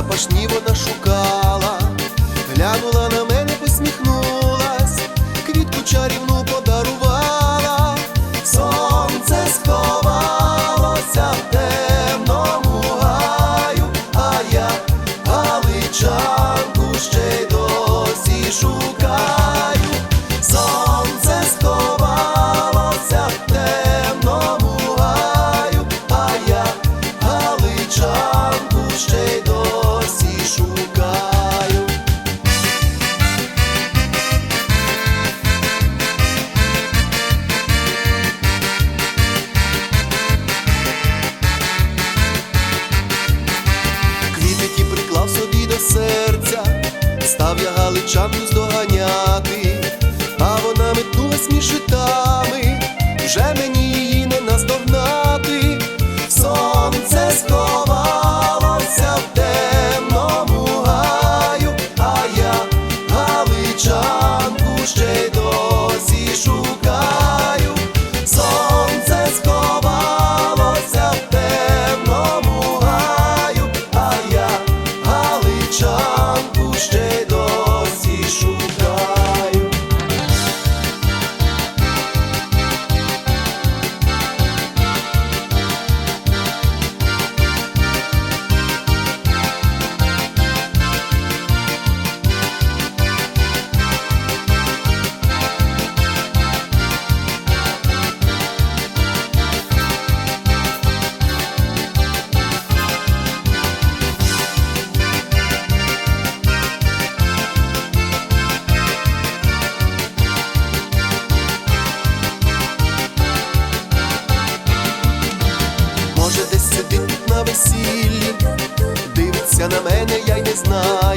запашні вона шукала, глянула на мене, посміхнулась, квітку чарівну подарувала, сонце сховалося в темному гаю, а я галичанку ще й досі шукаю. дівчат здоганяти, а вона метнулась між житами, вже мені її не наздогнати, сонце схо. дивився на мене, я й не знаю.